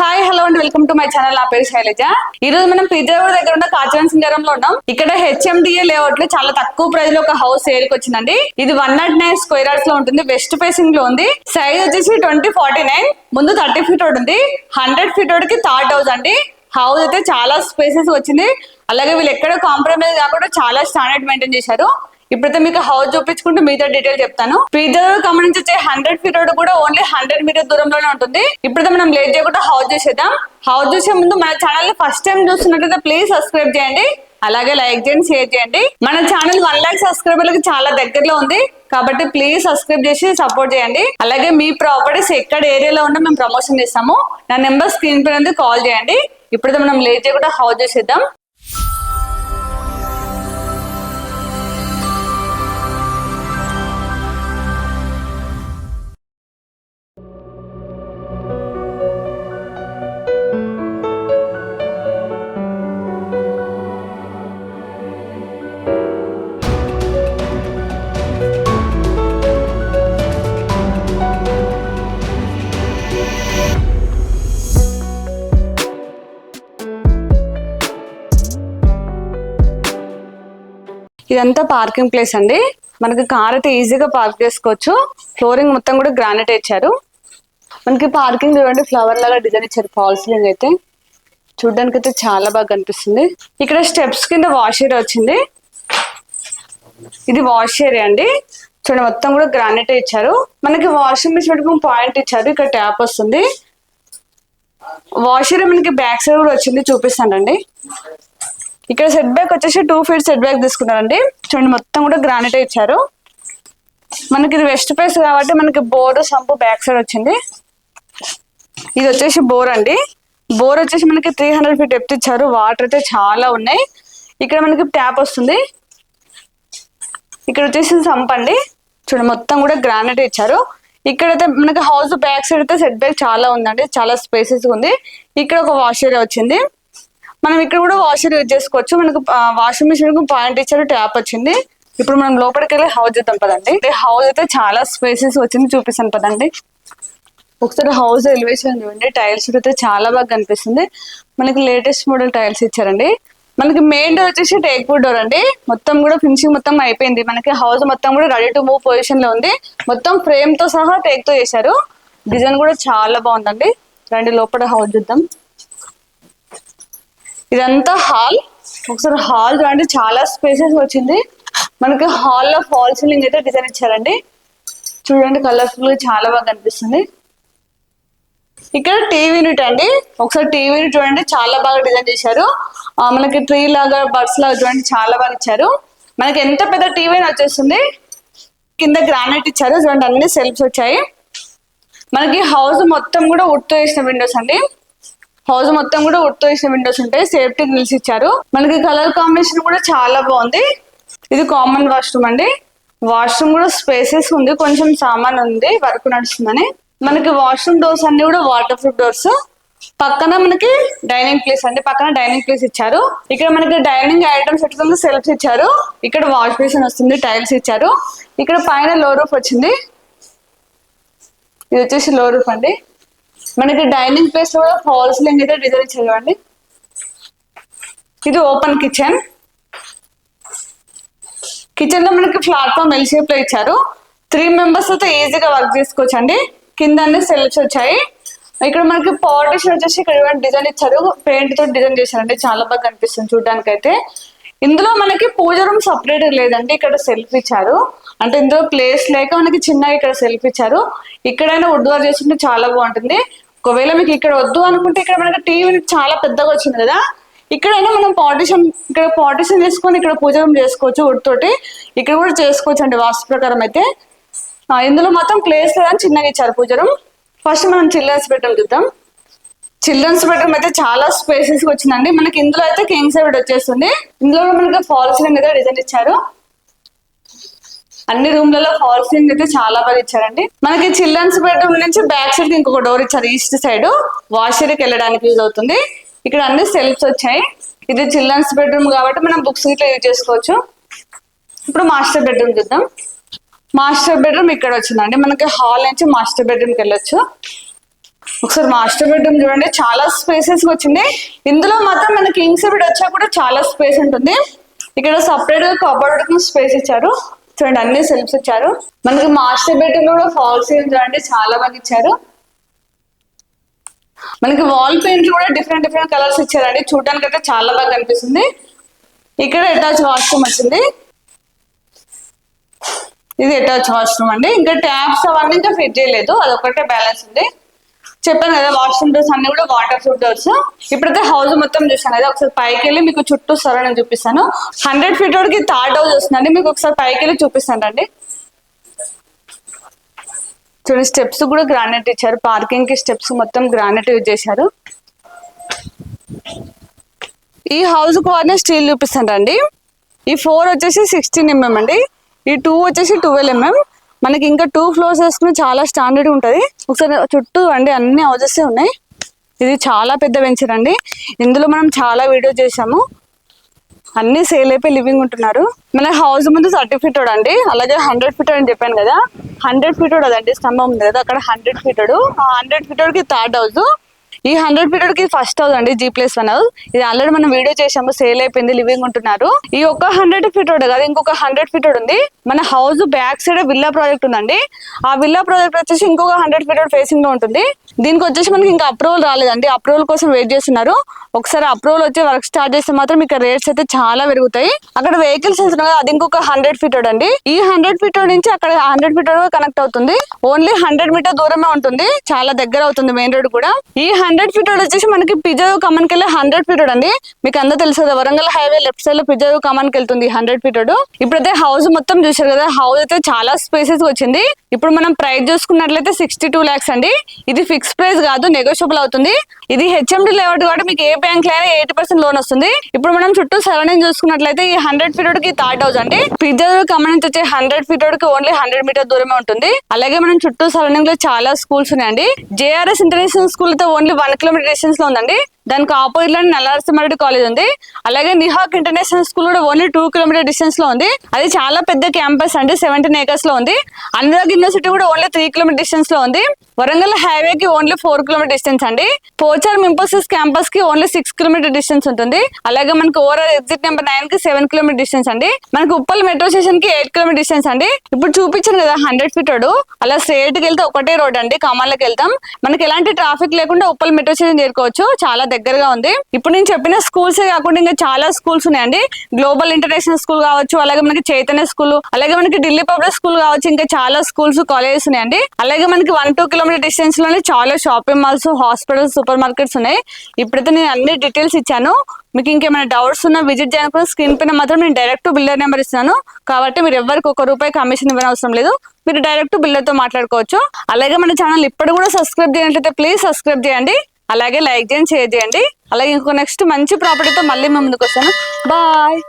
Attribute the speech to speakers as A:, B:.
A: Hi hello and welcome to my channel నా పేరు శైలజ. ఈ రోజు మనం పిజ్జాగూడ దగ్గర ఉన్న కాచవన్ సింగారంలో ఉన్నాం. ఇక్కడ హెచ్ఎండిఏ లేఅవుట్లో చాలా తక్కువ ప్రైస్లో ఒక హౌస్ సేల్కి వచ్చిందండి. ఇది వన్ నాట్ నైన్ స్క్వేర్ యార్డ్స్లో ఉంటుంది. వెస్ట్ ఫేసింగ్లో ఉంది. సైజ్ వచ్చేసి ట్వంటీ ఫార్టీ నైన్ ముందు థర్టీ ఫీట్ ఉంది. హండ్రెడ్ ఫీట్కి థర్డ్ హౌస్ అండి. హౌస్ అయితే చాలా స్పేసెస్ వచ్చింది. అలాగే వీళ్ళు ఎక్కడ కాంప్రమైజ్ కాకుండా చాలా స్టాండర్డ్ మెయింటైన్ చేశారు. ఇప్పుడైతే మీకు హౌస్ చూపించుకుంటూ మిగతా డీటెయిల్ చెప్తాను. పిజ్జా గమనించి వచ్చే హండ్రెడ్ ఫీట్ రోడ్ కూడా ఓన్లీ హండ్రెడ్ మీటర్ దూరంలోనే ఉంటుంది. ఇప్పుడైతే మనం లేట్ చేయకుండా హౌస్ చూసేద్దాం. హౌస్ చూసే ముందు మన ఛానల్ని ఫస్ట్ టైం చూస్తున్నట్లయితే ప్లీజ్ సబ్స్క్రైబ్ చేయండి. అలాగే లైక్ చేయండి షేర్ చేయండి. మన ఛానల్ వన్ లాక్ సబ్స్క్రైబర్లకు చాలా దగ్గరలో ఉంది. కాబట్టి ప్లీజ్ సబ్స్క్రైబ్ చేసి సపోర్ట్ చేయండి. అలాగే మీ ప్రాపర్టీస్ ఎక్కడ ఏరియాలో ఉన్నా మేము ప్రమోషన్ చేస్తాము. నా నెంబర్ స్క్రీన్ పై ఉంది కాల్ చేయండి. ఇప్పుడైతే మనం లేట్ చేయకుండా హౌస్ చూసేద్దాం. ఇదంతా పార్కింగ్ ప్లేస్ అండి. మనకి కార్ అయితే ఈజీగా పార్క్ చేసుకోవచ్చు. ఫ్లోరింగ్ మొత్తం కూడా గ్రానైట్ ఇచ్చారు. మనకి పార్కింగ్ చూడండి ఫ్లవర్ లాగా డిజైన్ ఇచ్చారు ఫాల్స్ లింగ్ అయితే. చూడడానికి అయితే చాలా బాగా కనిపిస్తుంది. ఇక్కడ స్టెప్స్ కింద వాష్ ఏరియా వచ్చింది. ఇది వాష్ ఏరియా అండి. చూడండి మొత్తం కూడా గ్రానైట్ ఇచ్చారు. మనకి వాషింగ్ మిషన్ పాయింట్ ఇచ్చారు. ఇక్కడ ట్యాప్ వస్తుంది. వాష్ ఏరియా మనకి బ్యాక్ సైడ్ కూడా వచ్చింది చూపిస్తానండి. ఇక్కడ సెట్ బ్యాక్ వచ్చేసి టూ ఫీట్ సెట్ బ్యాక్ తీసుకున్నారండి. చూడండి మొత్తం కూడా గ్రానైట్ ఇచ్చారు. మనకి ఇది వెస్ట్ ఫేస్ కాబట్టి మనకి బోర్ సంపు బ్యాక్ సైడ్ వచ్చింది. ఇది వచ్చేసి బోర్ అండి. బోర్ వచ్చేసి మనకి త్రీ హండ్రెడ్ ఫీట్ డెప్త్ ఇచ్చారు. వాటర్ అయితే చాలా ఉన్నాయి. ఇక్కడ మనకి ట్యాప్ వస్తుంది. ఇక్కడ వచ్చేసి సంప్ అండి. చూడండి మొత్తం కూడా గ్రానైట్ ఇచ్చారు. ఇక్కడైతే మనకి హౌస్ బ్యాక్ సైడ్ అయితే సెట్ బ్యాక్ చాలా ఉందండి. చాలా స్పేసెస్ ఉంది. ఇక్కడ ఒక వాష్ ఏరియా వచ్చింది. మనం ఇక్కడ కూడా వాషర్ యూజ్ చేసుకోవచ్చు. మనకు వాషింగ్ మిషన్కు పాయింట్ ఇచ్చారు ట్యాప్ వచ్చింది. ఇప్పుడు మనం లోపలికి వెళ్ళి హౌస్ చూద్దాం పదండి. హౌస్ అయితే చాలా స్పేసెస్ వచ్చింది చూపిస్తాను పదండి. ఒకసారి హౌస్ ఎలివేషన్ చూడండి. టైల్స్ అయితే చాలా బాగా కనిపిస్తుంది. మనకి లేటెస్ట్ మోడల్ టైల్స్ ఇచ్చారండి. మనకి మెయిన్ డోర్ వచ్చేసి టేక్ వుడ్ డోర్ అండి. మొత్తం కూడా ఫినిషింగ్ మొత్తం అయిపోయింది. మనకి హౌస్ మొత్తం కూడా రెడీ టు మూవ్ పొజిషన్లో ఉంది. మొత్తం ఫ్రేమ్తో సహా టేక్తో చేశారు. డిజైన్ కూడా చాలా బాగుందండి. రండి లోపల హౌస్ చూద్దాం. ఇదంతా హాల్. ఒకసారి హాల్ చూడండి చాలా స్పేసెస్ వచ్చింది. మనకి హాల్లో ఫాల్ సీలింగ్ అయితే డిజైన్ ఇచ్చారండి. చూడండి కలర్ఫుల్ చాలా బాగా కనిపిస్తుంది. ఇక్కడ టీవీ యూనిట్ అండి. ఒకసారి టీవీ యూనిట్ చూడండి చాలా బాగా డిజైన్ చేశారు. మనకి ట్రీ లాగా బర్డ్స్ లాగా చూడండి చాలా బాగా ఇచ్చారు. మనకి ఎంత పెద్ద టీవీ వచ్చేస్తుంది. కింద గ్రానైట్ ఇచ్చారు. చూడండి అన్ని సెల్ఫ్స్ వచ్చాయి. మనకి హౌస్ మొత్తం కూడా ఉట్టు వేసిన విండోస్ అండి. హౌస్ మొత్తం కూడా ఉట్టు వేసిన విండోస్ ఉంటాయి. సేఫ్టీ గ్రిల్స్ ఇచ్చారు. మనకి కలర్ కాంబినేషన్ కూడా చాలా బాగుంది. ఇది కామన్ వాష్రూమ్ అండి. వాష్రూమ్ కూడా స్పేసెస్ ఉంది. కొంచెం సామాన్ ఉంది వర్క్ నడుస్తుందని. మనకి వాష్రూమ్ డోర్స్ అన్ని కూడా వాటర్ ప్రూఫ్ డోర్స్. పక్కన మనకి డైనింగ్ ప్లేస్ అండి. పక్కన డైనింగ్ ప్లేస్ ఇచ్చారు. ఇక్కడ మనకి డైనింగ్ ఐటమ్స్ ఎట్లా సెల్ఫ్స్ ఇచ్చారు. ఇక్కడ వాష్ బేసిన్ వస్తుంది టైల్స్ ఇచ్చారు. ఇక్కడ పైన లో రూఫ్ వచ్చింది. ఇది వచ్చేసి లో రూఫ్ అండి. మనకి డైనింగ్ ప్లేస్లో ఫాల్స్ అయితే డిజైన్ ఇచ్చారు ఇది ఓపెన్ కిచెన్ కిచెన్లో మనకి ప్లాట్ఫామ్ ఎల్ షేప్లో ఇచ్చారు. త్రీ మెంబర్స్ అయితే ఈజీగా వర్క్ చేసుకోవచ్చు అండి కింద అన్ని సెల్ఫ్స్ వచ్చాయి. ఇక్కడ మనకి పార్టీషన్ వచ్చేసి ఇక్కడ డిజైన్ ఇచ్చారు. పెయింట్తో డిజైన్ చేశారండి. చాలా బాగా కనిపిస్తుంది చూడడానికి అయితే ఇందులో మనకి పూజ రూమ్ సపరేట్ లేదండి. ఇక్కడ సెల్ఫ్ ఇచ్చారు. అంటే ఇందులో ప్లేస్ లేక మనకి చిన్న ఇక్కడ సెల్ఫ్ ఇచ్చారు. ఇక్కడైనా వుడ్ వర్క్ చేసుకుంటే చాలా బాగుంటుంది. ఒకవేళ మీకు ఇక్కడ వద్దు అనుకుంటే ఇక్కడ మనకి టీవీ చాలా పెద్దగా వచ్చింది కదా. ఇక్కడైనా మనం పార్టిషన్ ఇక్కడ పార్టిషన్ చేసుకొని ఇక్కడ పూజ చేసుకోవచ్చు ఉడితోటి తోటి ఇక్కడ కూడా చేసుకోవచ్చు అండి వాస్తు ప్రకారం అయితే. ఇందులో మొత్తం ప్లేస్ లేదని చిన్నగా ఇచ్చారు పూజ ఫస్ట్ మనం చిల్డ్రన్స్ బెడ్రూమ్ చూద్దాం. చిల్డ్రన్స్ బెడ్రూమ్ అయితే చాలా స్పేసెస్ వచ్చిందండి. మనకి ఇందులో అయితే కింగ్ సైడ్ వచ్చేస్తుంది. ఇందులో మనకి ఫాల్స్ అనేది డిజైన్ ఇచ్చారు. అన్ని రూమ్లలో హాల్ సీలింగ్ అయితే చాలా బాగా ఇచ్చారండి. మనకి చిల్డ్రన్స్ బెడ్రూమ్ నుంచి బ్యాక్ సైడ్ ఇంకొక డోర్ ఇచ్చారు ఈస్ట్ సైడ్. వాషర్కి వెళ్ళడానికి యూజ్ అవుతుంది. ఇక్కడ అన్ని సెల్ఫ్స్ వచ్చాయి. ఇది చిల్డ్రన్స్ బెడ్రూమ్ కాబట్టి మనం బుక్స్ ఇట్లా యూజ్ చేసుకోవచ్చు. ఇప్పుడు మాస్టర్ బెడ్రూమ్ చూద్దాం. మాస్టర్ బెడ్రూమ్ ఇక్కడ వచ్చిందండి. మనకి హాల్ నుంచి మాస్టర్ బెడ్రూమ్కి వెళ్ళొచ్చు. ఒకసారి మాస్టర్ బెడ్రూమ్ చూడండి. చాలా స్పేసెస్ వచ్చింది. ఇందులో మాత్రం మనకి కింగ్స్ బెడ్ వచ్చా కూడా చాలా స్పేస్ ఉంటుంది. ఇక్కడ సపరేట్గా కబోర్డ్ స్పేస్ ఇచ్చారు. చూడండి అన్ని సెల్ఫ్స్ ఇచ్చారు. మనకి మాస్టర్ బెడ్రూమ్ కూడా ఫాల్ సీలింగ్ చూడండి చాలా మంది ఇచ్చారు. మనకి వాల్ పెయింట్ కూడా డిఫరెంట్ డిఫరెంట్ కలర్స్ ఇచ్చారండి. చూడడానికి అయితే చాలా బాగా కనిపిస్తుంది. ఇక్కడ అటాచ్ వాష్రూమ్ వచ్చింది. ఇది అటాచ్ వాష్రూమ్ అండి. ఇంకా ట్యాప్స్ అవన్నీ ఇంకా ఫిట్ చేయలేదు. అదొకటే బ్యాలెన్స్ ఉంది. చెప్పాను కదా వాష్రూమ్ డోర్స్ అన్ని కూడా వాటర్ ప్రూఫ్ డోర్స్ ఇప్పుడైతే హౌస్ మొత్తం చూసాను కదా ఒకసారి పైకి వెళ్ళి మీకు చుట్టూ సరౌండింగ్ చూపిస్తాను. హండ్రెడ్ ఫీట్ వరకు థర్డ్ హౌస్ వస్తుందండి మీకు ఒకసారి పైకి వెళ్ళి చూపిస్తాను అండి చూడండి స్టెప్స్ కూడా గ్రానైట్ ఇచ్చారు. పార్కింగ్కి స్టెప్స్ మొత్తం గ్రానైట్ యూజ్ చేశారు. ఈ హౌస్కు వాడిన స్టీల్ చూపిస్తానండి ఈ ఫోర్ వచ్చేసి సిక్స్టీన్ ఎంఎం అండి. ఈ టూ వచ్చేసి ట్వెల్వ్ ఎంఎం మనకి ఇంకా టూ ఫ్లోర్స్ వేసుకుని చాలా స్టాండర్డ్ ఉంటుంది. ఒకసారి చుట్టూ అండి అన్ని హౌజెస్ ఉన్నాయి. ఇది చాలా పెద్ద వెంచర్ అండి. ఇందులో మనం చాలా వీడియో చేసాము అన్ని సేల్ అయిపోయి లివింగ్ ఉంటున్నారు. మన హౌస్ ముందు థర్టీ ఫీట్ అండి. అలాగే హండ్రెడ్ ఫీట్ అని చెప్పాను కదా. హండ్రెడ్ ఫీట్ అదండి స్తంభం ఉంది కదా అక్కడ హండ్రెడ్ ఫీట్ ఆ హండ్రెడ్ ఫీట్కి థర్డ్ హౌస్ ఈ హండ్రెడ్ ఫీట్కి ఫస్ట్ హౌస్ అండి జీ ప్లస్ వన్ హౌస్. ఇది ఆల్రెడీ మనం వీడియో చేసాము సేల్ అయిపోయింది లివింగ్ ఉంటున్నారు. ఈ ఒక్క హండ్రెడ్ ఫీట్ కదా ఇంకొక హండ్రెడ్ ఫీట్ ఉంది. మన house back side villa project ఉందండి. ఆ విల్లా ప్రాజెక్ట్ వచ్చేసి ఇంకొక హండ్రెడ్ ఫీట్ ఫేసింగ్లో ఉంటుంది. దీనికి వచ్చేసి మనకి ఇంకా అప్రూవల్ రాలేదండి. అప్రూవల్ కోసం వెయిట్ చేస్తున్నారు. ఒకసారి అప్రూవల్ వచ్చి వర్క్ స్టార్ట్ చేస్తే మాత్రం మీకు రేట్స్ అయితే చాలా పెరుగుతాయి. అక్కడ వెహికల్స్ వెళ్తున్నాయి అది ఇంకొక హండ్రెడ్ ఫీట్ అండి. ఈ హండ్రెడ్ ఫీట్ నుంచి అక్కడ హండ్రెడ్ ఫీట్ కనెక్ట్ అవుతుంది. ఓన్లీ హండ్రెడ్ మీటర్ దూరమే ఉంటుంది. చాలా దగ్గర అవుతుంది మెయిన్ రోడ్ కూడా. ఈ హండ్రెడ్ ఫీట్ వచ్చేసి మనకి పిజ్జా కమన్కి వెళ్ళే హండ్రెడ్ ఫీట్ అండి. మీకు అందరూ తెలుసు కదా వరంగల్ హైవే లెఫ్ట్ సైడ్లో పిజావు కమన్కి వెళ్తుంది హండ్రెడ్ ఫీట్ ఇప్పుడైతే హౌస్ మొత్తం చూసారు కదా హౌస్ అయితే చాలా స్పేసెస్ వచ్చింది. ఇప్పుడు మనం ప్రైస్ చూసుకున్నట్లయితే సిక్స్టీ టూ ల్యాక్స్ అండి. ఇది ఫిక్స్ ప్రైస్ కాదు నెగోషియబుల్ అవుతుంది. ఇది హెచ్ఎండి లేఅవుట్ కాబట్టి మీకు ఏ బ్యాంక్లో అయినా ఎయిటీ పర్సెంట్ లోన్ వస్తుంది. ఇప్పుడు మనం చుట్టూ సరౌండింగ్ చూసుకున్నట్లయితే ఈ హండ్రెడ్ ఫీట్కి థర్డ్ హౌస్ అండి. పిజ్జా కమన్ నుంచి వచ్చే హండ్రెడ్ ఫీట్కి ఓన్లీ హండ్రెడ్ మీటర్ దూరమే ఉంటుంది. అలాగే మనం చుట్టూ సరౌండింగ్లో చాలా స్కూల్స్ ఉన్నాయండి. జేఆర్ఎస్ ఇంటర్నేషనల్ స్కూల్ అయితే ఓన్లీ వన్ కిలోమీటర్ డిస్టెన్స్లో ఉందండి. దానికి ఆపోజిట్లో నల్లనరసింహారెడ్డి కాలేజ్ ఉంది. అలాగే నిహాక్ ఇంటర్నేషనల్ స్కూల్ కూడా ఓన్లీ టూ కిలోమీటర్ డిస్టెన్స్లో ఉంది. అది చాలా పెద్ద క్యాంపస్ అండి సెవెంటీన్ ఏకర్స్లో ఉంది. అనురాగ్ యూనివర్సిటీ కూడా ఓన్లీ త్రీ కిలోమీటర్ డిస్టెన్స్లో ఉంది. వరంగల్ హైవే కి ఓన్లీ ఫోర్ కిలోమీటర్ డిస్టెన్స్ అండి. పోచారం ఇంపోసిస్ క్యాంపస్కి ఓన్లీ సిక్స్ కిలోమీటర్ డిస్టెన్స్ ఉంటుంది. అలాగే మనకి ఓవరాల్ ఎగ్జిట్ నెంబర్ నైన్కి సెవెన్ కిలోమీటర్ డిస్టెన్స్ అండి. మనకి ఉప్పల్ మెట్రో స్టేషన్కి ఎయిట్ కిలోమీటర్ డిస్టెన్స్ అండి. ఇప్పుడు చూపించాను కదా హండ్రెడ్ ఫీట్ రోడ్ అలా స్ట్రేట్కి వెళ్తే ఒకటే రోడ్ అండి కమాల్లోకి వెళ్తాం. మనకి ఎలాంటి ట్రాఫిక్ లేకుండా ఉప్పల్ మెట్రో స్టేషన్ చేరుకోవచ్చు. చాలా దగ్గరగా ఉంది. ఇప్పుడు నేను చెప్పిన స్కూల్స్ కాకుండా ఇంకా చాలా స్కూల్స్ ఉన్నాయండి. గ్లోబల్ ఇంటర్నేషనల్ స్కూల్ కావచ్చు అలాగే మనకి చైతన్య స్కూల్ అలాగే మనకి ఢిల్లీ పబ్లిక్ స్కూల్ కావచ్చు ఇంకా చాలా స్కూల్స్ కాలేజెస్ ఉన్నాయండి. అలాగే మనకి వన్ టూ కిలోమీటర్ డిస్టెన్స్లోనే చాలా shopping malls hospitals supermarkets ఉన్నాయి. ఇప్పుడైతే నేను అన్ని డీటెయిల్స్ ఇచ్చాను. మీకు ఇంకేమైనా డౌట్స్ ఉన్నా విజిట్ చేయాలనుకున్న స్క్రీన్ పైన మాత్రం నేను డైరెక్ట్ బిల్డర్ నెంబర్ ఇస్తున్నాను. కాబట్టి మీరు ఎవరికి ఒక రూపాయి కమిషన్ ఇవ్వని అవసరం లేదు. మీరు డైరెక్ట్ బిల్డర్తో మాట్లాడుకోవచ్చు. అలాగే మన ఛానల్ ఇప్పుడు కూడా సబ్స్క్రైబ్ చేయనట్లయితే ప్లీజ్ సబ్స్క్రైబ్ చేయండి. అలాగే లైక్ చేయండి షేర్ చేయండి. అలాగే ఇంకో నెక్స్ట్ మంచి ప్రాపర్టీతో మళ్ళీ మేము ముందుకు వస్తాను బాయ్